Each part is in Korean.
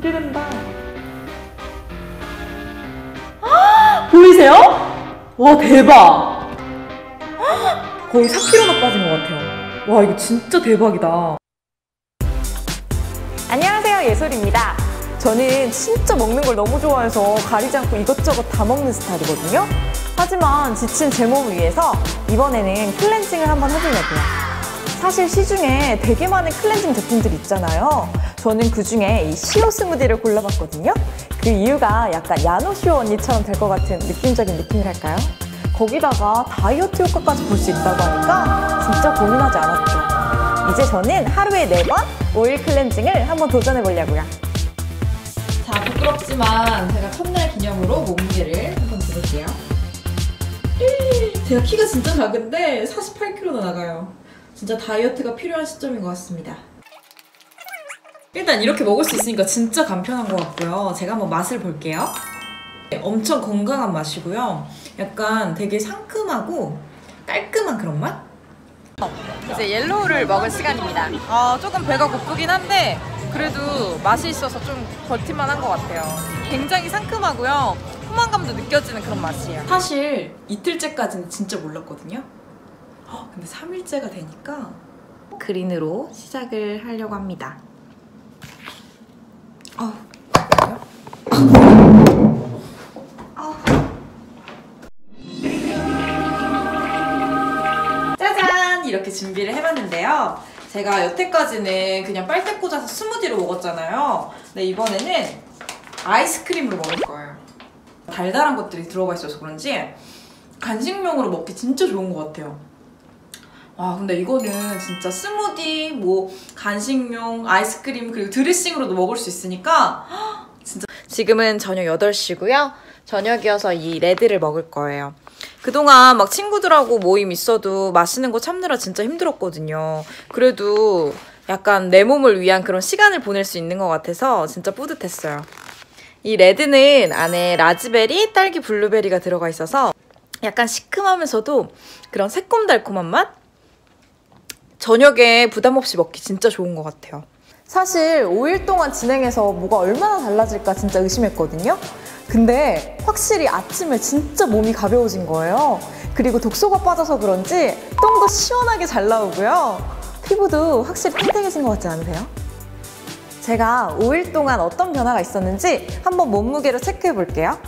기대된다. 헉! 보이세요? 와, 대박! 헉! 거의 4kg나 빠진 것 같아요. 와, 이거 진짜 대박이다. 안녕하세요 예솔입니다 저는 진짜 먹는 걸 너무 좋아해서 가리지 않고 이것저것 다 먹는 스타일이거든요 하지만 지친 제 몸을 위해서 이번에는 클렌징을 한번 해보려고요 사실 시중에 되게 많은 클렌징 제품들이 있잖아요 저는 그중에 이 시오 스무디를 골라봤거든요 그 이유가 약간 야노시오 언니처럼 될 것 같은 느낌적인 느낌이랄까요 거기다가 다이어트 효과까지 볼 수 있다고 하니까 진짜 고민하지 않았죠 이제 저는 하루에 네 번 오일 클렌징을 한번 도전해 보려고요. 자, 부끄럽지만 제가 첫날 기념으로 몸무게를 한번 들을게요. 제가 키가 진짜 작은데 48kg나 나가요. 진짜 다이어트가 필요한 시점인 것 같습니다. 일단 이렇게 먹을 수 있으니까 진짜 간편한 것 같고요. 제가 한번 맛을 볼게요. 엄청 건강한 맛이고요. 약간 되게 상큼하고 깔끔한 그런 맛? 이제 옐로우를 먹을 시간입니다. 어, 조금 배가 고프긴 한데 그래도 맛이 있어서 좀 버틸만 한것 같아요. 굉장히 상큼하고요. 포만감도 느껴지는 그런 맛이에요. 사실 이틀째까지는 진짜 몰랐거든요. 헉, 근데 3일째가 되니까 그린으로 시작을 하려고 합니다. 어, 짜잔! 이렇게 준비를 해봤는데요. 제가 여태까지는 그냥 빨대 꽂아서 스무디로 먹었잖아요. 근데 이번에는 아이스크림으로 먹을 거예요. 달달한 것들이 들어가 있어서 그런지 간식용으로 먹기 진짜 좋은 것 같아요. 와 근데 이거는 진짜 스무디, 뭐 간식용, 아이스크림 그리고 드레싱으로도 먹을 수 있으니까 진짜 지금은 저녁 8시고요. 저녁이어서 이 레드를 먹을 거예요. 그동안 막 친구들하고 모임 있어도 마시는 거 참느라 진짜 힘들었거든요. 그래도 약간 내 몸을 위한 그런 시간을 보낼 수 있는 것 같아서 진짜 뿌듯했어요. 이 레드는 안에 라즈베리, 딸기, 블루베리가 들어가 있어서 약간 시큼하면서도 그런 새콤달콤한 맛? 저녁에 부담 없이 먹기 진짜 좋은 것 같아요. 사실 5일 동안 진행해서 뭐가 얼마나 달라질까 진짜 의심했거든요. 근데 확실히 아침에 진짜 몸이 가벼워진 거예요. 그리고 독소가 빠져서 그런지 똥도 시원하게 잘 나오고요. 피부도 확실히 팽팽해진 것 같지 않으세요? 제가 5일 동안 어떤 변화가 있었는지 한번 몸무게로 체크해 볼게요.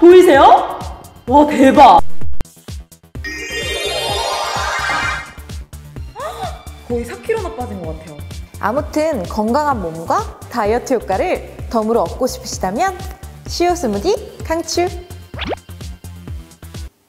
보이세요? 와, 대박! 거의 4kg나 빠진 것 같아요. 아무튼 건강한 몸과 다이어트 효과를 덤으로 얻고 싶으시다면 시오 스무디 강추!